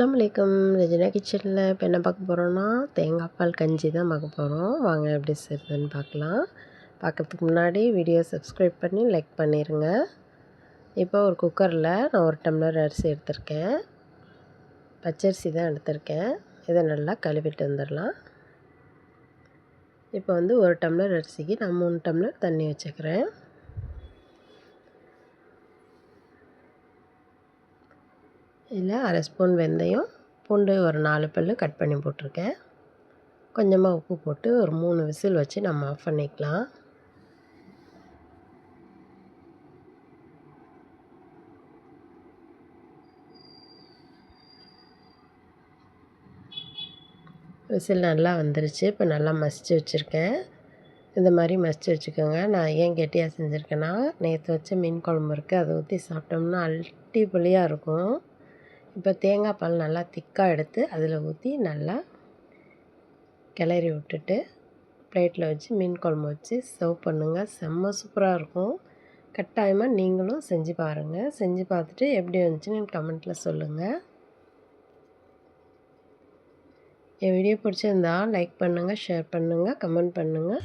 அஸ்லாம் வலைக்கம் ரஜினா கிச்சனில் இப்போ என்ன பார்க்க போகிறோன்னா தேங்காய் பால் கஞ்சி தான் பார்க்க போகிறோம் வாங்க எப்படி செய்யுதுன்னு பார்க்கலாம். பார்க்கறதுக்கு முன்னாடி வீடியோ சப்ஸ்கிரைப் பண்ணி லைக் பண்ணிடுங்க இப்போ ஒரு குக்கரில் நான் ஒரு டம்ளர் அரிசி எடுத்திருக்கேன். பச்சரிசி தான் எடுத்திருக்கேன். இதை நல்லா கழுவிட்டு வந்துடலாம். இப்போ வந்து ஒரு டம்ளர் அரிசிக்கு நான் மூணு டம்ளர் தண்ணி வச்சுக்கிறேன். இதில் அரை ஸ்பூன் வெந்தயம் பூண்டு ஒரு நாலு பல் கட் பண்ணி போட்டிருக்கேன். கொஞ்சமாக உப்பு போட்டு ஒரு மூணு விசில் வச்சு நம்ம ஆஃப் பண்ணிக்கலாம். விசில் நல்லா வந்துருச்சு. இப்போ நல்லா மசித்து வச்சுருக்கேன். இந்த மாதிரி மசித்து வச்சுக்கோங்க. நான் ஏன் கெட்டியாக செஞ்சுருக்கேன்னா நேற்று வச்ச மீன் குழம்பு இருக்குது அதை ஊற்றி சாப்பிட்டோம்னா அல்டிபொலியாக இருக்கும். இப்போ தேங்காய் பால் நல்லா திக்காக எடுத்து அதில் ஊற்றி நல்லா கிளறி விட்டுட்டு பிளேட்டில் வச்சு மீன் குழம்பு வச்சு சர்வ் பண்ணுங்கள் செம்ம சூப்பராக இருக்கும். கட்டாயமாக நீங்களும் செஞ்சு பாருங்கள் செஞ்சு பார்த்துட்டு எப்படி வந்துச்சுன்னு கமெண்ட்டில் சொல்லுங்கள் என் வீடியோ பிடிச்சிருந்தா லைக் பண்ணுங்கள் ஷேர் பண்ணுங்கள் கமெண்ட் பண்ணுங்கள்